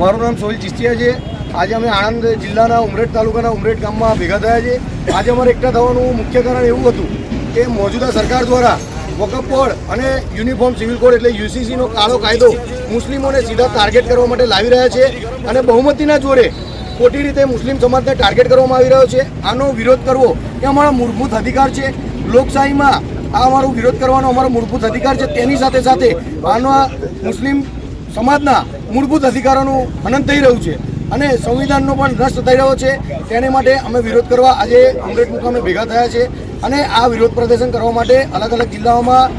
મારું નામ સોહિલ ચિસ્તિયા છે. આજે અમે આણંદ જિલ્લાના ઉમરેઠ તાલુકાના ઉમરેઠ ગામમાં ભેગા થયા છે. આજે અમારે એકઠા થવાનું મુખ્ય કારણ એવું હતું કે મોજૂદા સરકાર દ્વારા વકફ બોર્ડ અને યુનિફોર્મ સિવિલ કોડ એટલે યુસીસીનો કાળો કાયદો મુસ્લિમોને સીધા ટાર્ગેટ કરવા માટે લાવી રહ્યા છે અને બહુમતીના જોડે ખોટી રીતે મુસ્લિમ સમાજને ટાર્ગેટ કરવામાં આવી રહ્યો છે. આનો વિરોધ કરવો એ અમારો મૂળભૂત અધિકાર છે. લોકશાહીમાં આ અમારો વિરોધ કરવાનો અમારો મૂળભૂત અધિકાર છે. તેની સાથે સાથે આનો મુસ્લિમ સમાજના મૂળભૂત અધિકારોનું હનન થઈ રહ્યું છે અને સંવિધાનનો પણ નષ્ટ થઈ રહ્યો છે. તેને માટે અમે વિરોધ કરવા આજે અમરેટ મુકામે ભેગા થયા છે અને આ વિરોધ પ્રદર્શન કરવા માટે અલગ અલગ જિલ્લાઓમાં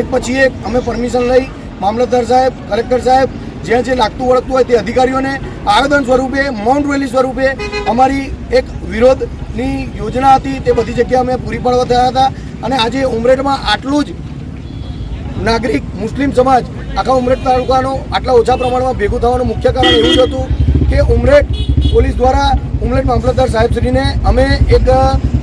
એક પછી એક અમે પરમિશન લઈ મામલતદાર સાહેબ, કલેક્ટર સાહેબ, જ્યાં જે લાગતું વળગતું હોય તે અધિકારીઓને આવેદન સ્વરૂપે માઉન્ટ રેલી સ્વરૂપે અમારી એક વિરોધની યોજના હતી તે બધી જગ્યાએ અમે પૂરી પાડવા થયા હતા. અને આજે ઉમરેઠમાં આટલું જ નાગરિક મુસ્લિમ સમાજ આખા ઉમરેઠ તાલુકાનો આટલા ઓછા પ્રમાણમાં ભેગું થવાનું મુખ્ય કારણ એવું જ હતું કે ઉમરેઠ પોલીસ દ્વારા ઉમરેઠ મામલતદાર સાહેબશ્રીને અમે એક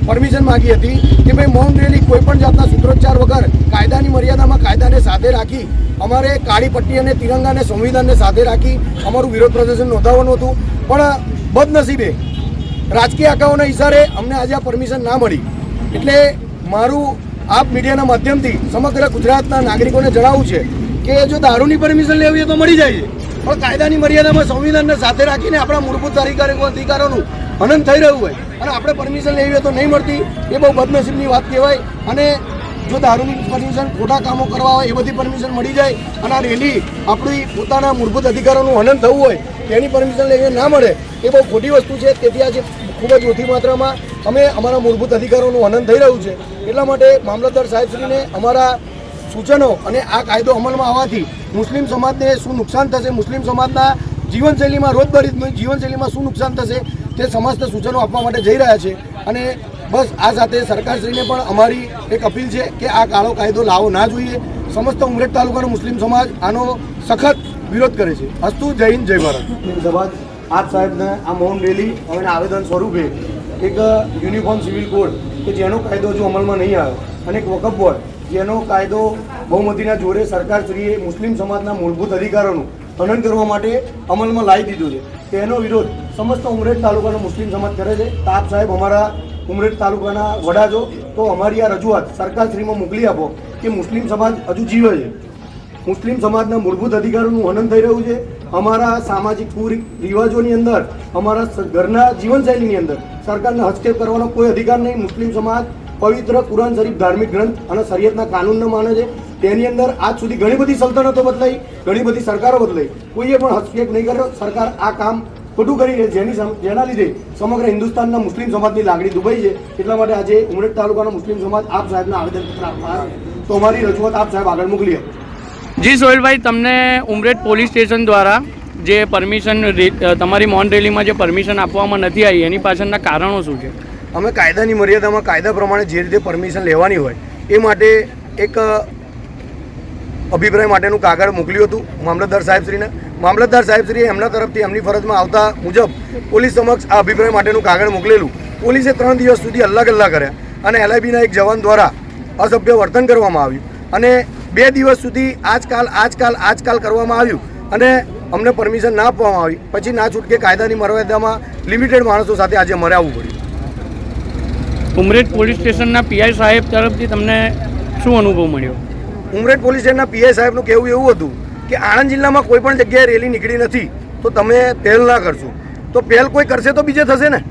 પરમિશન માગી હતી કે ભાઈ મૌન રેલી કોઈ પણ જાતના સૂત્રોચ્ચાર વગર કાયદાની મર્યાદામાં કાયદાને સાથે રાખી અમારે કાળી પટ્ટી અને તિરંગાને સંવિધાનને સાથે રાખી અમારું વિરોધ પ્રદર્શન નોંધાવવાનું હતું. પણ બદનસીબે રાજકીય આંકાઓના ઇશારે અમને આજે આ પરમિશન ના મળી. એટલે મારું આપ મીડિયાના માધ્યમથી સમગ્ર ગુજરાતના નાગરિકોને જણાવવું છે કે જો દારૂની પરમિશન લેવી હોય તો મળી જાય પણ કાયદાની મર્યાદામાં સંવિધાનને સાથે રાખીને આપણા મૂળભૂત અધિકારો અધિકારોનું હનન થઈ રહ્યું હોય અને આપણે પરમિશન લેવી હોય તો નહીં મળતી, એ બહુ બદનસીબની વાત કહેવાય. અને જો દારૂની પરમિશન ખોટા કામો કરવા હોય, એ બધી પરમિશન મળી જાય અને આ રેલી આપણી પોતાના મૂળભૂત અધિકારોનું હનન થવું હોય, તેની પરમિશન લઈને ના મળે, એ બહુ ખોટી વસ્તુ છે. તેથી આજે ખૂબ જ ઓછી માત્રામાં અમે અમારા મૂળભૂત અધિકારોનું હનન થઈ રહ્યું છે. એટલા માટે મામલતદાર સાહેબશ્રીને અમારા સૂચનો અને આ કાયદો અમલમાં આવવાથી મુસ્લિમ સમાજને શું નુકસાન થશે? મુસ્લિમ સમાજના જીવનશૈલીમાં રોજબરી જીવનશૈલીમાં શું નુકસાન થશે તે સમસ્ત સૂચનો આપવા માટે જઈ રહ્યા છે. અને બસ આ સાથે સરકારશ્રીને પણ અમારી એક અપીલ છે કે આ કાળો કાયદો લાવવો ના જોઈએ. સમસ્ત ઉમરેઠ તાલુકાનો મુસ્લિમ સમાજ આનો સખત વિરોધ કરે છે. અસ્તુ, જય હિન્દ, જય ભારત. આજ સાહેબને આ મૌન રેલી અને આવેદન સ્વરૂપે એક યુનિફોર્મ સિવિલ કોડ કે જેનો કાયદો હજુ અમલમાં નહીં આવ્યો અને એક વકફ બોર્ડ જેનો કાયદો બહુમતીના જોડે સરકારશ્રીએ મુસ્લિમ સમાજના મૂળભૂત અધિકારોનું હનન કરવા માટે અમલમાં લાવી દીધો છે. તેનો વિરોધ સમસ્ત ઉમરેઠ તાલુકાનો મુસ્લિમ સમાજ કરે છે. તાપ સાહેબ, અમારા ઉમરેઠ તાલુકાના વડા છો તો અમારી આ રજૂઆત સરકારશ્રીમાં મોકલી આપો કે મુસ્લિમ સમાજ હજુ જીવે છે. મુસ્લિમ સમાજના મૂળભૂત અધિકારોનું હનન થઈ રહ્યું છે. અમારા સામાજિક રિવાજોની અંદર, અમારા ઘરના જીવનશૈલીની અંદર સરકારને હસ્તક્ષેપ કરવાનો કોઈ અધિકાર નહીં. મુસ્લિમ સમાજ પવિત્ર કુરાન શરીફ ધાર્મિક ગ્રંથ અને શરીયતના કાનૂનને માને છે. તેની અંદર આજ સુધી ઘણી બધી સલ્તનતો બદલાઈ, ઘણી બધી સરકારો બદલાઈ. કોઈએ પણ હસ્તક્ષેપ નહીં કર્યો. સરકાર આ કામ ખોટું કરી રહી જેની જેના લીધે સમગ્ર હિન્દુસ્તાનના મુસ્લિમ સમાજની લાગણી દુભાઈ છે. એટલા માટે આજે ઉમરેઠ તાલુકાનો મુસ્લિમ સમાજ આપ સાહેબના આવેદનપત્ર આપવા તો અમારી રજૂઆત આપ સાહેબ આગળ મોકલી આપો જી સોહેલભાઈ, તમને ઉમરેઠ પોલીસ સ્ટેશન દ્વારા જે પરમિશન તમારી મોન રેલીમાં જે પરમિશન આપવામાં નથી આવી, એની પાછળના કારણો શું છે? અમે કાયદાની મર્યાદામાં કાયદા પ્રમાણે જે રીતે પરમિશન લેવાની હોય, એ માટે એક અભિપ્રાય માટેનું કાગળ મોકલ્યું હતું મામલતદાર સાહેબશ્રીને. મામલતદાર સાહેબશ્રીએ એમના તરફથી એમની ફરજમાં આવતા મુજબ પોલીસ સમક્ષ આ અભિપ્રાય માટેનું કાગળ મોકલેલું. પોલીસે ત્રણ દિવસ સુધી અલ્લા ગલ્લા કર્યા અને એલઆઈબીના એક જવાન દ્વારા અસભ્ય વર્તન કરવામાં આવ્યું. અને બે દિવસ સુધી આજકાલ આજકાલ આજકાલ કરવામાં આવ્યું અને અમને પરમિશન ના આપવામાં આવી. પછી ના છૂટકે કાયદાની મર્યાદામાં લિમિટેડ માણસો સાથે આજે મરાવવું પડ્યું. ઉમરેઠ પોલીસ સ્ટેશનના પીઆઈ સાહેબ તરફથી તમને શું અનુભવ મળ્યો? ઉમરેઠ પોલીસ સ્ટેશનના પીઆઈ સાહેબનું કહેવું એવું હતું કે આણંદ જિલ્લામાં કોઈ પણ જગ્યાએ રેલી નીકળી નથી, તો તમે પહેલ ના કરશો. તો પહેલ કોઈ કરશે તો બીજે થશે ને?